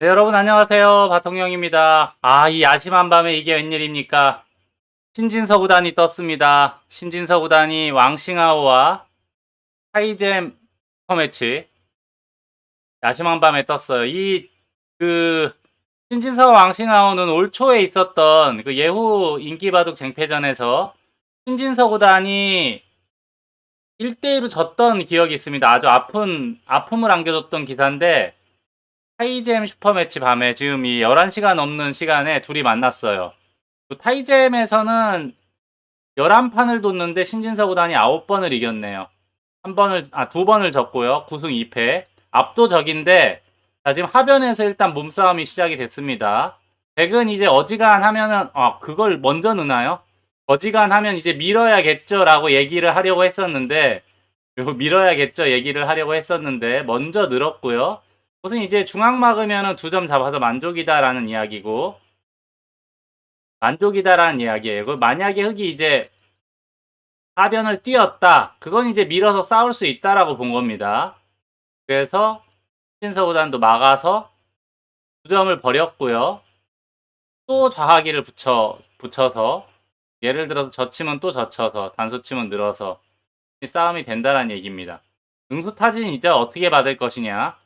네, 여러분 안녕하세요. 바통령입니다. 아, 이 야심한 밤에 이게 웬일입니까? 신진서 구단이 떴습니다. 신진서 구단이 왕싱하오와 하이잼 슈퍼매치 야심한 밤에 떴어요. 이 그 신진서 왕싱하오는 올 초에 있었던 그 예후 인기바둑 쟁패전에서 신진서 구단이 1대1로 졌던 기억이 있습니다. 아주 아픈 아픔을 안겨줬던 기사인데 타이잼 슈퍼매치 밤에 지금 이 11시간 넘는 시간에 둘이 만났어요. 그 타이잼에서는 11판을 뒀는데 신진서 구단이 9번을 이겼네요. 한 번을, 아, 두 번을 졌고요. 9승 2패. 압도적인데, 자, 지금 하변에서 일단 몸싸움이 시작이 됐습니다. 백은 이제 어지간하면은, 아, 그걸 먼저 넣나요? 어지간하면 이제 밀어야겠죠라고 얘기를 하려고 했었는데, 요 밀어야겠죠 얘기를 하려고 했었는데, 먼저 늘었고요. 우선 이제 중앙 막으면은 두점 잡아서 만족이다라는 이야기고 만족이다라는 이야기예요. 그 만약에 흑이 이제 하변을 뛰었다. 그건 이제 밀어서 싸울 수 있다라고 본 겁니다. 그래서 신서 구단도 막아서 두 점을 버렸고요. 또 좌하기를 붙여 붙여서 예를 들어서 젖히면 또 젖혀서 단수치면 늘어서 이 싸움이 된다라는 얘기입니다. 응수타진 이제 어떻게 받을 것이냐?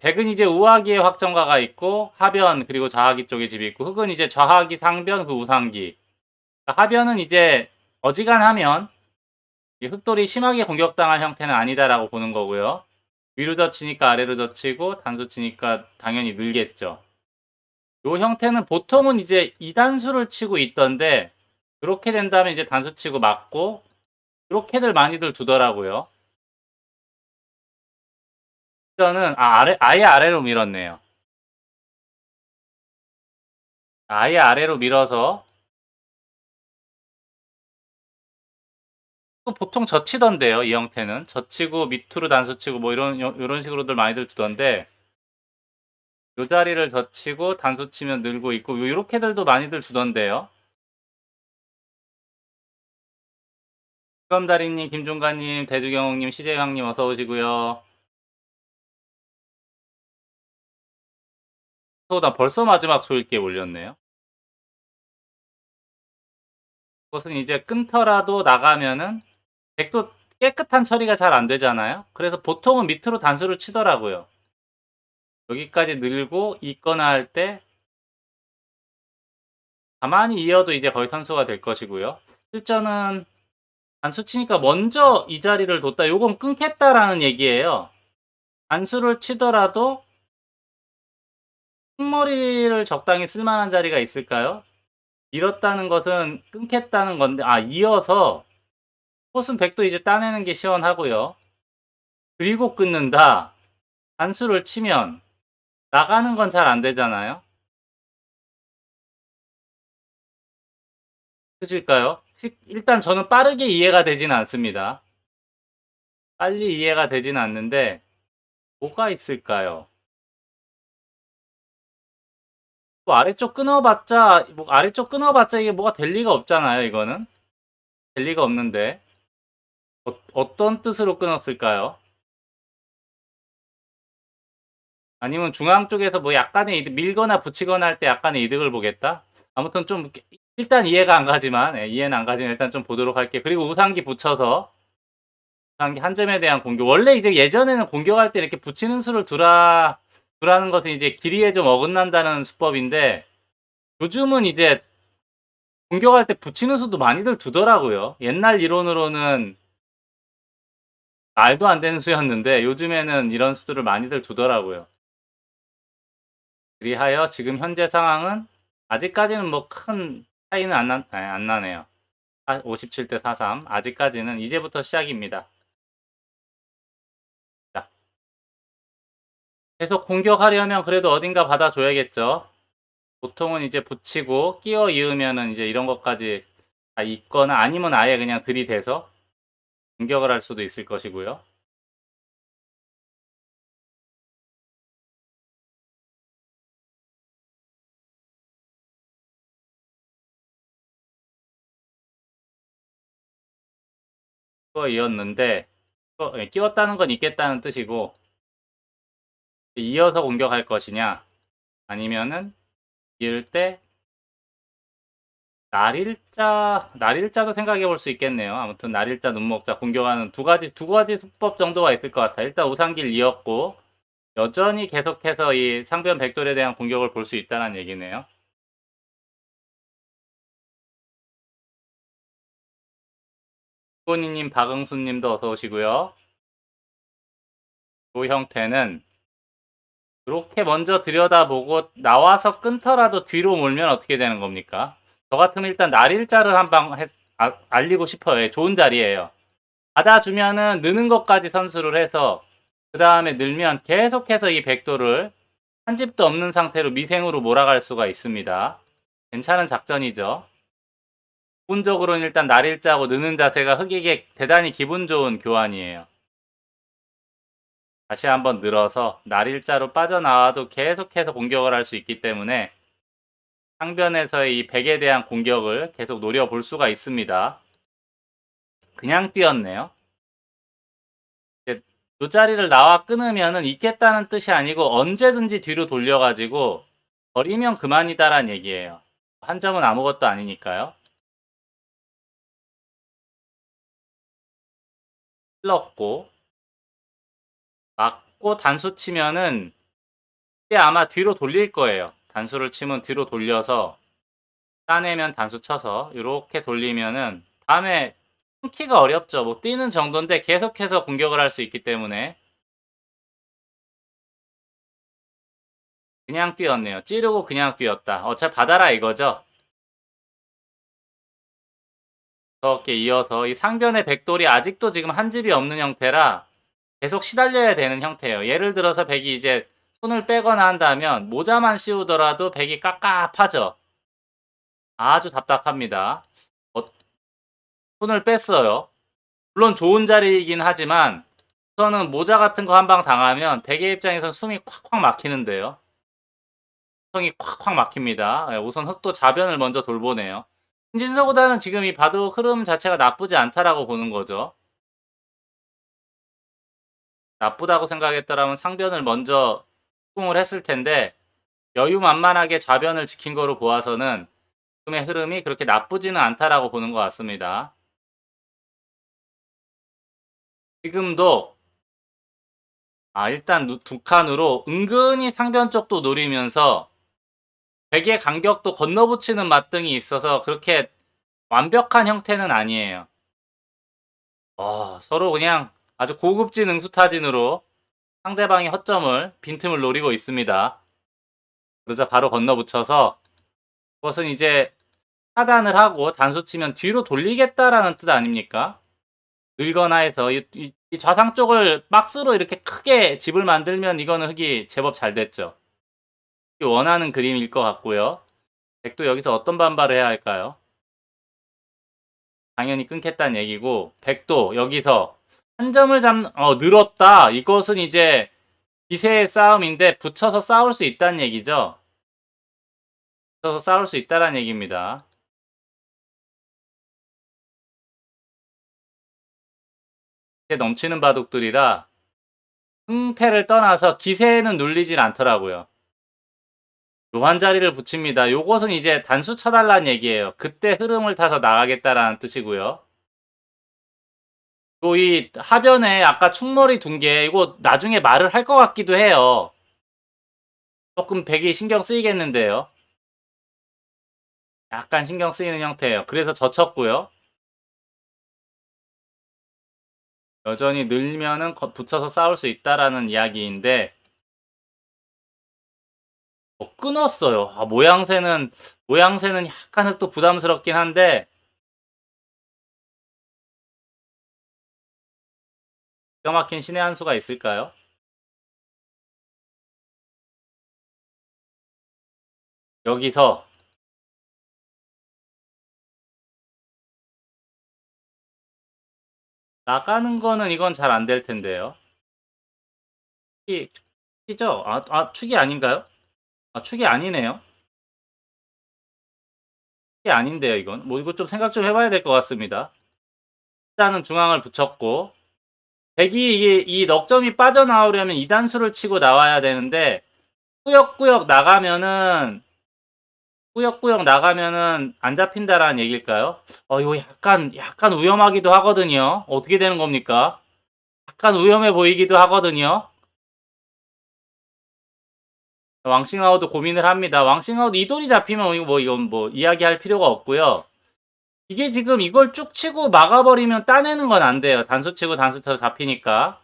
백은 이제 우하기에 확정가가 있고 하변 그리고 좌하기 쪽에 집이 있고 흑은 이제 좌하기 상변 그 우상기. 하변은 이제 어지간하면 이 흑돌이 심하게 공격당할 형태는 아니다라고 보는 거고요. 위로 젖히니까 아래로 젖히고 단수 치니까 당연히 늘겠죠. 요 형태는 보통은 이제 2단수를 치고 있던데 그렇게 된다면 이제 단수 치고 맞고 이렇게들 많이들 두더라고요 저는 아, 아래 아예 아래로 밀었네요. 아예 아래로 밀어서 또 보통 젖히던데요. 이 형태는 젖히고 밑으로 단수치고 뭐 이런 이런 식으로들 많이들 두던데 요 자리를 젖히고 단수치면 늘고 있고 요 이렇게들도 많이들 주던데요. 금다리님, 김종관님, 대주경님, 시재왕님 어서 오시고요. 나 벌써 마지막 초읽기에 올렸네요. 그것은 이제 끊더라도 나가면은 백도 깨끗한 처리가 잘 안 되잖아요. 그래서 보통은 밑으로 단수를 치더라고요. 여기까지 늘고 있거나 할 때 가만히 이어도 이제 거의 선수가 될 것이고요. 실전은 단수 치니까 먼저 이 자리를 뒀다. 요건 끊겠다라는 얘기예요. 단수를 치더라도 흙머리를 적당히 쓸만한 자리가 있을까요? 잃었다는 것은 끊겠다는 건데 아 이어서 꽃은 100도 이제 따내는 게 시원하고요. 그리고 끊는다. 단수를 치면 나가는 건 잘 안 되잖아요. 그실까요? 일단 저는 빠르게 이해가 되지는 않습니다. 빨리 이해가 되지는 않는데 뭐가 있을까요? 뭐 아래쪽 끊어봤자 뭐 아래쪽 끊어봤자 이게 뭐가 될 리가 없잖아요 이거는 될 리가 없는데 어, 떤 뜻으로 끊었을까요? 아니면 중앙 쪽에서 뭐 약간의 이득 밀거나 붙이거나 할 때 약간의 이득을 보겠다? 아무튼 좀 일단 이해가 안 가지만 예, 이해는 안 가지만 일단 좀 보도록 할게요. 그리고 우상기 붙여서 우상기 한 점에 대한 공격 원래 이제 예전에는 공격할 때 이렇게 붙이는 수를 두라 두라는 것은 이제 길이에 좀 어긋난다는 수법인데 요즘은 이제 공격할 때 붙이는 수도 많이들 두더라고요. 옛날 이론으로는 말도 안 되는 수였는데 요즘에는 이런 수들을 많이들 두더라고요. 그리하여 지금 현재 상황은 아직까지는 뭐 큰 차이는 안, 나, 안 나네요. 57대 43 아직까지는 이제부터 시작입니다. 계속 공격하려면 그래도 어딘가 받아줘야겠죠. 보통은 이제 붙이고 끼어 이으면은 이제 이런 것까지 다 있거나 아니면 아예 그냥 들이대서 공격을 할 수도 있을 것이고요. 끼어 이었는데 끼웠다는 건 있겠다는 뜻이고 이어서 공격할 것이냐 아니면은 이을 때 날일자 날일자도 생각해 볼 수 있겠네요. 아무튼 날일자 눈목자 공격하는 두 가지 두 가지 수법 정도가 있을 것 같아. 일단 우상길 이었고 여전히 계속해서 이 상변 백돌에 대한 공격을 볼 수 있다는 얘기네요. 꼬니님, 박응수님도 어서 오시고요. 이 형태는 이렇게 먼저 들여다보고 나와서 끊더라도 뒤로 몰면 어떻게 되는 겁니까? 저 같으면 일단 날 일자를 한방 아, 알리고 싶어요. 예, 좋은 자리예요. 받아주면은 느는 것까지 선수를 해서 그 다음에 늘면 계속해서 이 백도를 한 집도 없는 상태로 미생으로 몰아갈 수가 있습니다. 괜찮은 작전이죠. 기본적으로는 일단 날일자고 느는 자세가 흑에게 대단히 기분 좋은 교환이에요. 다시 한번 늘어서 날일자로 빠져나와도 계속해서 공격을 할 수 있기 때문에 상변에서의 이 백에 대한 공격을 계속 노려볼 수가 있습니다. 그냥 뛰었네요. 이 자리를 나와 끊으면은 있겠다는 뜻이 아니고 언제든지 뒤로 돌려가지고 버리면 그만이다란 얘기예요. 한 점은 아무것도 아니니까요. 찔렀고 맞고 단수 치면은 이게 아마 뒤로 돌릴 거예요. 단수를 치면 뒤로 돌려서 따내면 단수 쳐서 이렇게 돌리면은 다음에 끊기가 어렵죠. 뭐 뛰는 정도인데 계속해서 공격을 할 수 있기 때문에 그냥 뛰었네요. 찌르고 그냥 뛰었다. 어차피 받아라 이거죠. 이렇게 이어서 이 상변의 백돌이 아직도 지금 한 집이 없는 형태라 계속 시달려야 되는 형태예요. 예를 들어서 백이 이제 손을 빼거나 한다면 모자만 씌우더라도 백이 깝깝하죠. 아주 답답합니다. 어, 손을 뺐어요. 물론 좋은 자리이긴 하지만 우선은 모자 같은 거 한 방 당하면 백의 입장에선 숨이 콱콱 막히는데요. 성이 콱콱 막힙니다. 예, 우선 흑도 자변을 먼저 돌보네요. 신진서보다는 지금 이 바둑 흐름 자체가 나쁘지 않다라고 보는 거죠. 나쁘다고 생각했더라면 상변을 먼저 수긍을 했을 텐데 여유만만하게 좌변을 지킨 거로 보아서는 지금의 흐름이 그렇게 나쁘지는 않다라고 보는 것 같습니다. 지금도 아 일단 누- 두 칸으로 은근히 상변 쪽도 노리면서 백의 간격도 건너붙이는 맛등이 있어서 그렇게 완벽한 형태는 아니에요. 와, 서로 그냥 아주 고급진 응수타진으로 상대방의 허점을 빈틈을 노리고 있습니다. 그러자 바로 건너붙여서 그것은 이제 차단을 하고 단수 치면 뒤로 돌리겠다라는 뜻 아닙니까? 늘거나 해서 이, 이- 이 좌상 쪽을 박스로 이렇게 크게 집을 만들면 이거는 흙이 제법 잘 됐죠. 원하는 그림일 것 같고요. 백도 여기서 어떤 반발을 해야 할까요? 당연히 끊겠다는 얘기고 백도 여기서 한 점을 잡는 어 늘었다. 이것은 이제 기세의 싸움인데 붙여서 싸울 수 있다는 얘기죠. 붙여서 싸울 수 있다는 얘기입니다. 넘치는 바둑들이라 승패를 떠나서 기세는 눌리질 않더라고요. 요한 자리를 붙입니다. 요것은 이제 단수 쳐달라는 얘기예요. 그때 흐름을 타서 나가겠다라는 뜻이고요. 또 이 하변에 아까 충머리 둔 게 이거 나중에 말을 할 것 같기도 해요. 조금 백이 신경 쓰이겠는데요. 약간 신경 쓰이는 형태예요. 그래서 젖혔고요. 여전히 늘면은 거- 붙여서 싸울 수 있다라는 이야기인데 어, 끊었어요. 아, 모양새는 모양새는 약간 흑도 부담스럽긴 한데 기가 막힌 신의 한 수가 있을까요? 여기서 나가는 거는 이건 잘 안 될 텐데요. 축이, 축이죠? 아, 아, 축이 아닌가요? 아, 축이 아니네요. 축이 아닌데요, 이건. 뭐, 이거 좀 생각 좀 해봐야 될 것 같습니다. 일단은 중앙을 붙였고, 백이 이게 이 넉점이 빠져나오려면 이 단수를 치고 나와야 되는데 꾸역꾸역 나가면은 꾸역꾸역 나가면은 안 잡힌다라는 얘기일까요? 어 이거 약간 약간 위험하기도 하거든요. 어떻게 되는 겁니까? 약간 위험해 보이기도 하거든요. 왕싱아웃도 고민을 합니다. 왕싱아웃 이 돌이 잡히면 뭐 이건 뭐 이야기할 필요가 없고요. 이게 지금 이걸 쭉 치고 막아버리면 따내는 건 안 돼요. 단수 치고 단수 쳐서 잡히니까.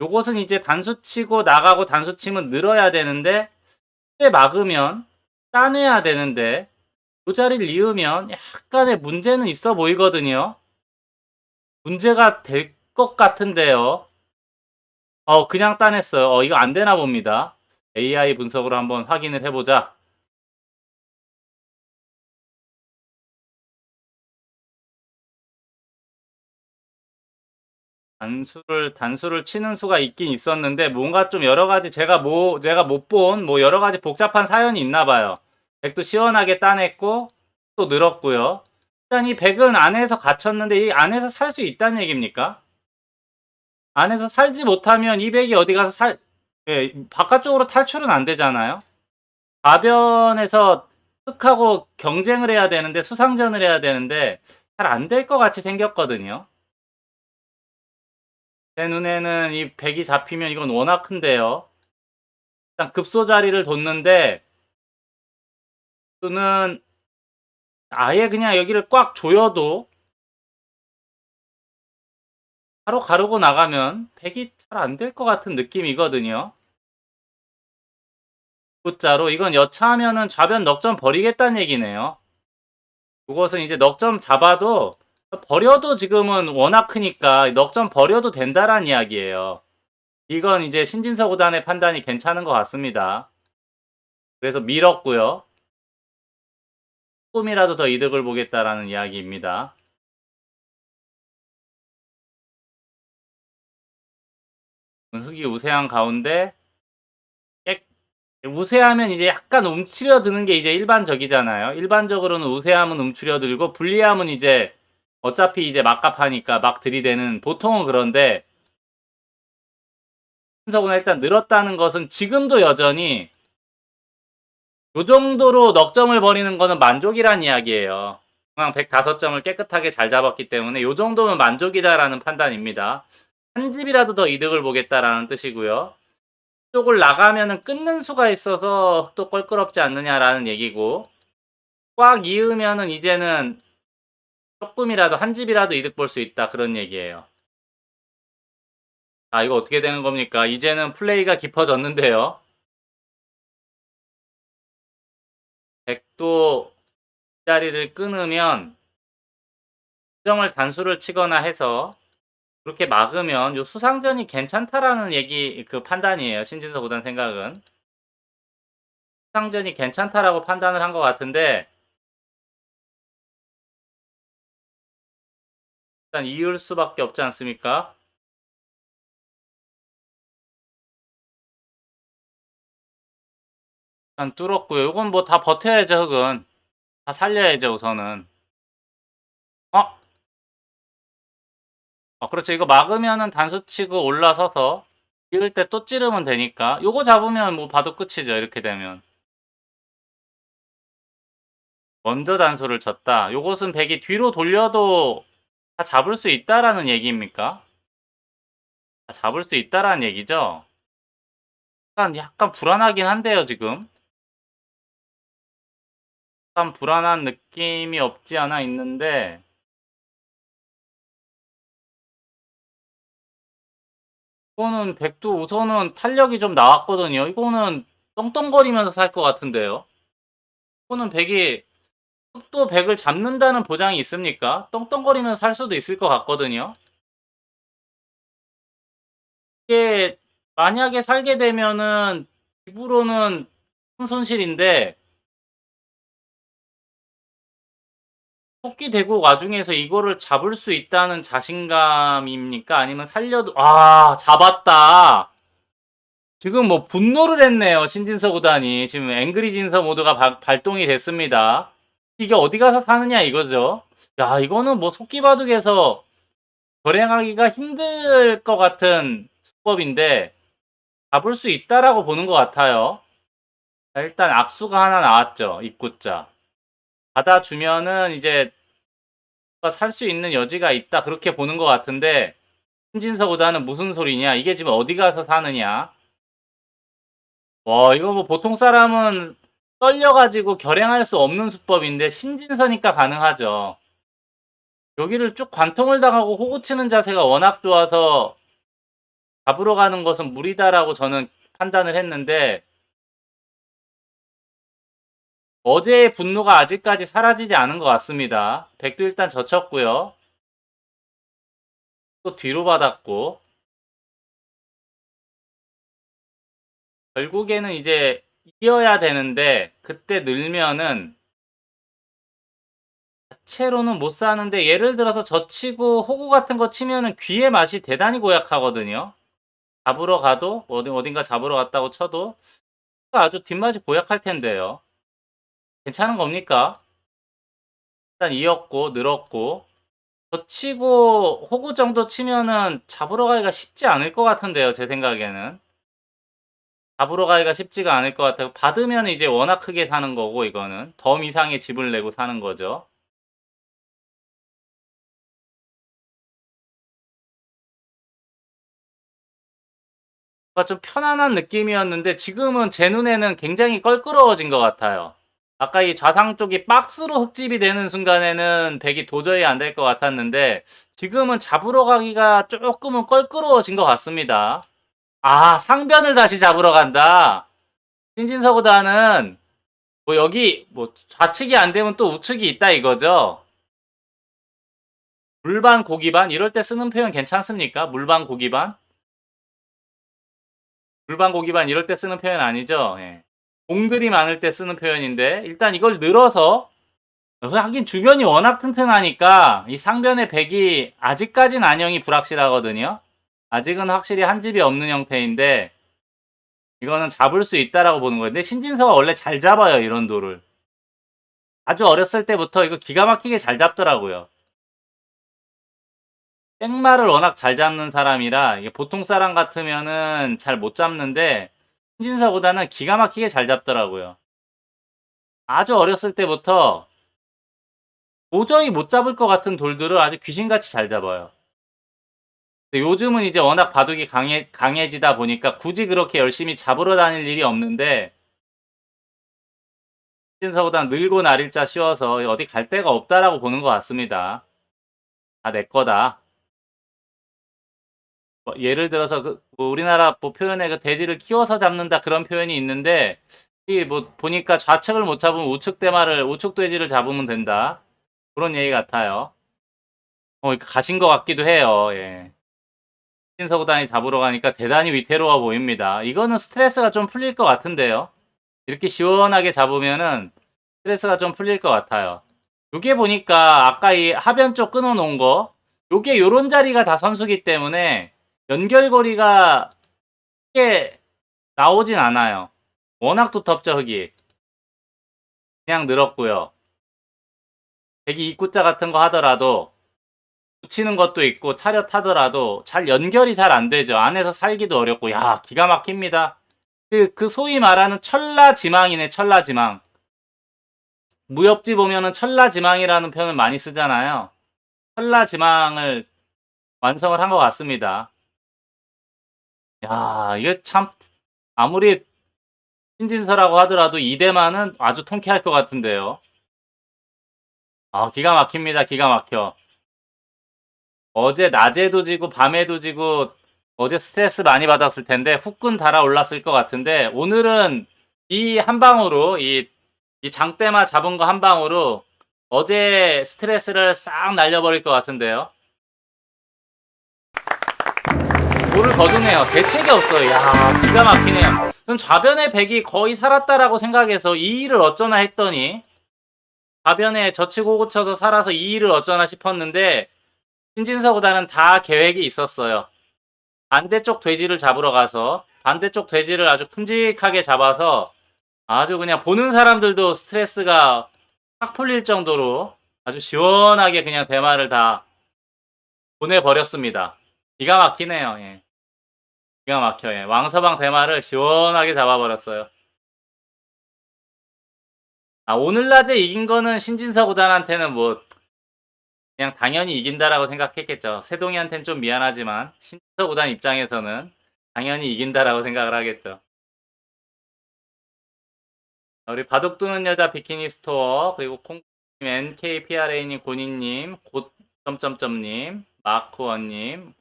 요것은 이제 단수 치고 나가고 단수 치면 늘어야 되는데 그때 막으면 따내야 되는데 요 자리를 이으면 약간의 문제는 있어 보이거든요. 문제가 될 것 같은데요. 어 그냥 따냈어요. 어 이거 안 되나 봅니다. AI 분석으로 한번 확인을 해보자. 단수를 단수를 치는 수가 있긴 있었는데 뭔가 좀 여러 가지 제가 뭐 제가 못 본 뭐 여러 가지 복잡한 사연이 있나 봐요. 백도 시원하게 따냈고 또 늘었고요. 일단 이 백은 안에서 갇혔는데 이 안에서 살 수 있다는 얘기입니까? 안에서 살지 못하면 이 백이 어디 가서 살 예, 바깥쪽으로 탈출은 안 되잖아요. 가변에서 흑하고 경쟁을 해야 되는데 수상전을 해야 되는데 잘 안 될 것 같이 생겼거든요. 제 눈에는 이 백이 잡히면 이건 워낙 큰데요. 일단 급소 자리를 뒀는데 수는 아예 그냥 여기를 꽉 조여도 바로 가르고 나가면 백이 잘 안 될 것 같은 느낌이거든요. 구자로 이건 여차하면은 좌변 넉점 버리겠다는 얘기네요. 그것은 이제 넉점 잡아도 버려도 지금은 워낙 크니까 넉점 버려도 된다란 이야기예요. 이건 이제 신진서 구단의 판단이 괜찮은 것 같습니다. 그래서 밀었고요. 조금이라도 더 이득을 보겠다라는 이야기입니다. 흙이 우세한 가운데 깨- 우세하면 이제 약간 움츠려드는 게 이제 일반적이잖아요. 일반적으로는 우세함은 움츠려들고 불리함은 이제 어차피 이제 막갑하니까 막 들이대는 보통은 그런데 신석은 일단 늘었다는 것은 지금도 여전히 요 정도로 넉 점을 버리는 거는 만족이란 이야기예요. 중앙 105점을 깨끗하게 잘 잡았기 때문에 요 정도면 만족이다라는 판단입니다. 한 집이라도 더 이득을 보겠다라는 뜻이고요. 쪽을 나가면은 끊는 수가 있어서 또 껄끄럽지 않느냐라는 얘기고 꽉 이으면은 이제는 조금이라도 한 집이라도 이득 볼 수 있다 그런 얘기예요. 아 이거 어떻게 되는 겁니까? 이제는 플레이가 깊어졌는데요. 백도 자리를 끊으면 수정을 단수를 치거나 해서 그렇게 막으면 요 수상전이 괜찮다라는 얘기 그 판단이에요. 신진서 구단 생각은 수상전이 괜찮다라고 판단을 한 것 같은데 일단 이을 수밖에 없지 않습니까? 일단 뚫었고요. 이건 뭐 다 버텨야죠, 흙은. 다 살려야죠, 우선은. 어? 어, 그렇죠. 이거 막으면은 단수 치고 올라서서 이을 때 또 찌르면 되니까. 요거 잡으면 뭐 봐도 끝이죠, 이렇게 되면. 먼저 단수를 쳤다. 요것은 백이 뒤로 돌려도 다 잡을 수 있다라는 얘기입니까? 다 잡을 수 있다라는 얘기죠? 약간, 약간 불안하긴 한데요, 지금. 약간 불안한 느낌이 없지 않아 있는데, 이거는 백도 우선은 탄력이 좀 나왔거든요. 이거는 떵떵거리면서 살 것 같은데요. 이거는 백이 또 백을 잡는다는 보장이 있습니까? 떵떵거리면서 살 수도 있을 것 같거든요. 이게 만약에 살게 되면은 집으로는 큰 손실인데 토끼 대국 와중에서 이거를 잡을 수 있다는 자신감입니까? 아니면 살려도 아 잡았다. 지금 뭐 분노를 했네요. 신진서 구단이 지금 앵그리 진서 모드가 바- 발동이 됐습니다. 이게 어디 가서 사느냐 이거죠. 야 이거는 뭐 속기바둑에서 결행하기가 힘들 것 같은 수법인데 잡을 수 있다라고 보는 것 같아요. 자, 일단 악수가 하나 나왔죠. 입구자. 받아주면은 이제 살 수 있는 여지가 있다 그렇게 보는 것 같은데 신진서보다는 무슨 소리냐? 이게 지금 어디 가서 사느냐? 와 이거 뭐 보통 사람은 떨려가지고 결행할 수 없는 수법인데 신진서니까 가능하죠. 여기를 쭉 관통을 당하고 호구 치는 자세가 워낙 좋아서 잡으러 가는 것은 무리다라고 저는 판단을 했는데 어제의 분노가 아직까지 사라지지 않은 것 같습니다. 백도 일단 젖혔고요. 또 뒤로 받았고 결국에는 이제 이어야 되는데 그때 늘면은 자체로는 못 사는데 예를 들어서 젖히고 호구 같은 거 치면은 귀의 맛이 대단히 고약하거든요. 잡으러 가도 어디 어딘가 잡으러 갔다고 쳐도 아주 뒷맛이 고약할 텐데요. 괜찮은 겁니까? 일단 이었고 늘었고 젖히고 호구 정도 치면은 잡으러 가기가 쉽지 않을 것 같은데요. 제 생각에는 잡으러 가기가 쉽지가 않을 것 같아요. 받으면 이제 워낙 크게 사는 거고 이거는 덤 이상의 집을 내고 사는 거죠. 좀 편안한 느낌이었는데 지금은 제 눈에는 굉장히 껄끄러워진 것 같아요. 아까 이 좌상 쪽이 박스로 흙집이 되는 순간에는 백이 도저히 안 될 것 같았는데 지금은 잡으러 가기가 조금은 껄끄러워진 것 같습니다. 아 상변을 다시 잡으러 간다. 신진서보다는 뭐 여기 뭐 좌측이 안 되면 또 우측이 있다 이거죠. 물반 고기반 이럴 때 쓰는 표현 괜찮습니까? 물반 고기반? 물반 고기반 이럴 때 쓰는 표현 아니죠? 예. 공들이 많을 때 쓰는 표현인데 일단 이걸 늘어서 하긴 주변이 워낙 튼튼하니까 이 상변의 백이 아직까진 안형이 불확실하거든요. 아직은 확실히 한 집이 없는 형태인데 이거는 잡을 수 있다라고 보는 거예요. 신진서가 원래 잘 잡아요 이런 돌을. 아주 어렸을 때부터 이거 기가 막히게 잘 잡더라고요. 땡말을 워낙 잘 잡는 사람이라 보통 사람 같으면은 잘 못 잡는데 신진서보다는 기가 막히게 잘 잡더라고요. 아주 어렸을 때부터 도저히 못 잡을 것 같은 돌들을 아주 귀신같이 잘 잡아요. 근데 요즘은 이제 워낙 바둑이 강해, 강해지다 보니까 굳이 그렇게 열심히 잡으러 다닐 일이 없는데 신진서보다 늘고 나릴자 쉬워서 어디 갈 데가 없다라고 보는 것 같습니다. 다 내 거다. 뭐 예를 들어서 그, 뭐 우리나라 뭐 표현에 그 돼지를 키워서 잡는다 그런 표현이 있는데 이 뭐 보니까 좌측을 못 잡으면 우측 대마를 우측 돼지를 잡으면 된다 그런 얘기 같아요. 어 가신 것 같기도 해요. 예. 신서구단이 잡으러 가니까 대단히 위태로워 보입니다. 이거는 스트레스가 좀 풀릴 것 같은데요. 이렇게 시원하게 잡으면은 스트레스가 좀 풀릴 것 같아요. 요게 보니까 아까 이 하변 쪽 끊어 놓은 거 요게 요런 자리가 다 선수기 때문에 연결거리가 크게 나오진 않아요. 워낙 두텁죠, 흙이. 그냥 늘었고요. 대기 입구자 같은 거 하더라도 붙이는 것도 있고 차렷 하더라도 잘 연결이 잘 안 되죠. 안에서 살기도 어렵고 야 기가 막힙니다. 그, 그 소위 말하는 철라지망이네 철라지망. 무협지 보면은 철라지망이라는 표현을 많이 쓰잖아요. 철라지망을 완성을 한 것 같습니다. 야, 이게 참 아무리 신진서라고 하더라도 이대만은 아주 통쾌할 것 같은데요. 아, 기가 막힙니다. 기가 막혀. 어제 낮에도 지고 밤에도 지고 어제 스트레스 많이 받았을 텐데 후끈 달아올랐을 것 같은데 오늘은 이 한 방으로 이, 이 장대마 잡은 거 한 방으로 어제 스트레스를 싹 날려버릴 것 같은데요. 돌을 거두네요. 대책이 없어요. 야 기가 막히네요. 그럼 좌변의 백이 거의 살았다라고 생각해서 이 일을 어쩌나 했더니 좌변에 젖히고 고쳐서 살아서 이 일을 어쩌나 싶었는데 신진서보다는 다 계획이 있었어요. 반대쪽 돼지를 잡으러 가서 반대쪽 돼지를 아주 큼직하게 잡아서 아주 그냥 보는 사람들도 스트레스가 확 풀릴 정도로 아주 시원하게 그냥 대마를 다 보내버렸습니다. 기가 막히네요. 예. 기가 막혀요. 왕서방 대마를 시원하게 잡아버렸어요. 아, 오늘 낮에 이긴 거는 신진서 구단한테는 뭐 그냥 당연히 이긴다라고 생각했겠죠. 세동이한테는 좀 미안하지만 신진서 구단 입장에서는 당연히 이긴다라고 생각을 하겠죠. 우리 바둑 두는 여자 비키니 스토어 그리고 콩님 NKPRA님 고니님 곧 점점점님 마쿠원님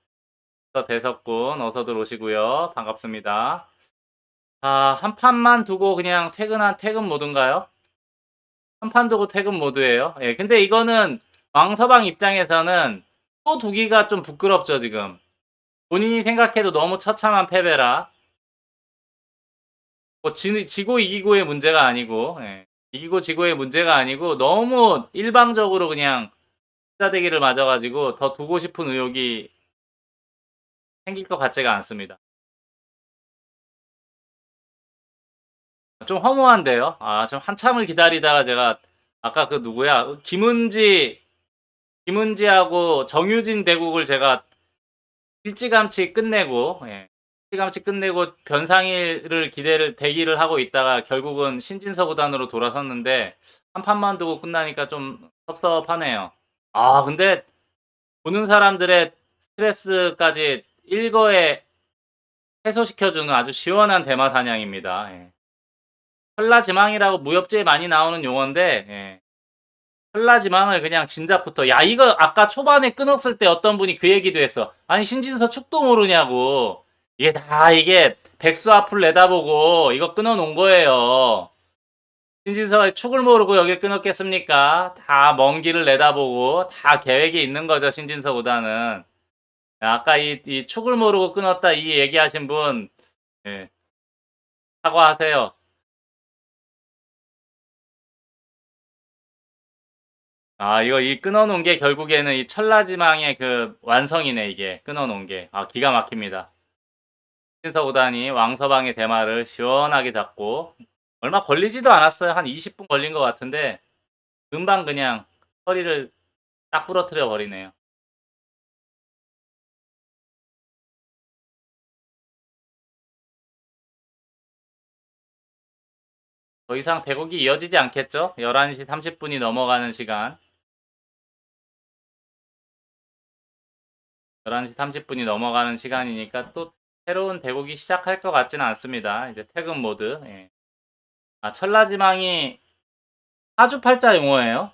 대석군 어서들 오시고요 반갑습니다. 아, 한 판만 두고 그냥 퇴근한 퇴근 모드인가요? 한 판 두고 퇴근 모드예요. 예, 근데 이거는 왕서방 입장에서는 또 두기가 좀 부끄럽죠 지금. 본인이 생각해도 너무 처참한 패배라. 뭐 지, 지고 이기고의 문제가 아니고 예. 이기고 지고의 문제가 아니고 너무 일방적으로 그냥 짜대기를 맞아가지고 더 두고 싶은 의욕이 생길 것 같지가 않습니다. 좀 허무한데요. 아, 좀 한참을 기다리다가 제가 아까 그 누구야? 김은지 김은지하고 정유진 대국을 제가 일찌감치 끝내고 예. 일찌감치 끝내고 변상일을 기대를 대기를 하고 있다가 결국은 신진서 구단으로 돌아섰는데 한 판만 두고 끝나니까 좀 섭섭하네요. 아, 근데 보는 사람들의 스트레스까지 일거에 해소시켜주는 아주 시원한 대마 사냥입니다. 예. 설라지망이라고 무협지에 많이 나오는 용어인데 예. 설라지망을 그냥 진작부터 야 이거 아까 초반에 끊었을 때 어떤 분이 그 얘기도 했어. 아니 신진서 축도 모르냐고. 이게 다 이게 백수 앞을 내다보고 이거 끊어놓은 거예요. 신진서의 축을 모르고 여길 끊었겠습니까? 다 먼 길을 내다보고 다 계획이 있는 거죠 신진서보다는. 아까 이, 이 축을 모르고 끊었다 이 얘기하신 분 예. 사과하세요 아, 이거 이 끊어놓은 게 결국에는 이 천라지망의 그 완성이네, 이게. 끊어놓은 게. 아, 기가 막힙니다. 신서 구단이 왕서방의 대마를 시원하게 잡고, 얼마 걸리지도 않았어요. 한 20분 걸린 것 같은데, 금방 그냥 허리를 딱 부러뜨려 버리네요. 더 이상 대국이 이어지지 않겠죠? 11시 30분이 넘어가는 시간. 11시 30분이 넘어가는 시간이니까 또 새로운 대국이 시작할 것 같지는 않습니다. 이제 퇴근 모드. 예. 아, 천라지망이 사주팔자 용어예요?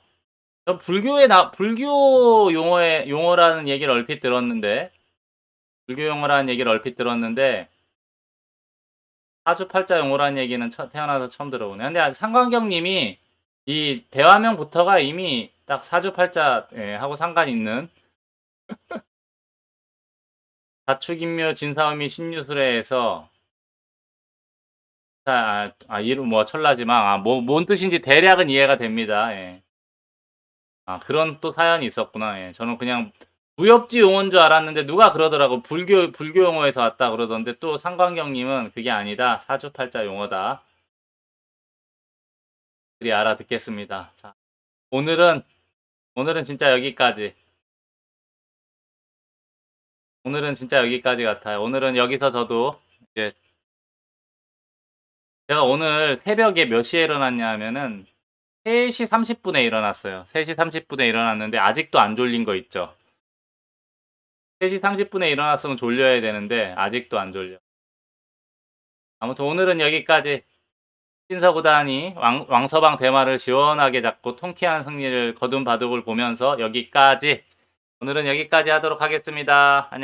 저 불교에 나, 불교 용어의, 용어라는 얘기를 얼핏 들었는데, 불교 용어라는 얘기를 얼핏 들었는데, 사주팔자 용어라는 얘기는 처- 태어나서 처음 들어보네. 근데 상관경 님이 이 대화명부터가 이미 딱 사주팔자 예, 하고 상관 있는 다축인묘 진사음이 신유술에서 아, 아 이름 뭐 철라지만 아, 뭐, 뭔 뜻인지 대략은 이해가 됩니다. 예. 아 그런 또 사연이 있었구나. 예. 저는 그냥 무협지 용어인 줄 알았는데 누가 그러더라고 불교 불교 용어에서 왔다 그러던데 또 상관경님은 그게 아니다 사주팔자 용어다. 들이 알아듣겠습니다. 자 오늘은 오늘은 진짜 여기까지. 오늘은 진짜 여기까지 같아요. 오늘은 여기서 저도 이제 제가 오늘 새벽에 몇 시에 일어났냐 하면은 3시 30분에 일어났어요. 3시 30분에 일어났는데 아직도 안 졸린 거 있죠. 3시 30분에 일어났으면 졸려야 되는데 아직도 안 졸려. 아무튼 오늘은 여기까지 신서구단이 왕, 왕서방 대마를 시원하게 잡고 통쾌한 승리를 거둔 바둑을 보면서 여기까지 오늘은 여기까지 하도록 하겠습니다. 안녕.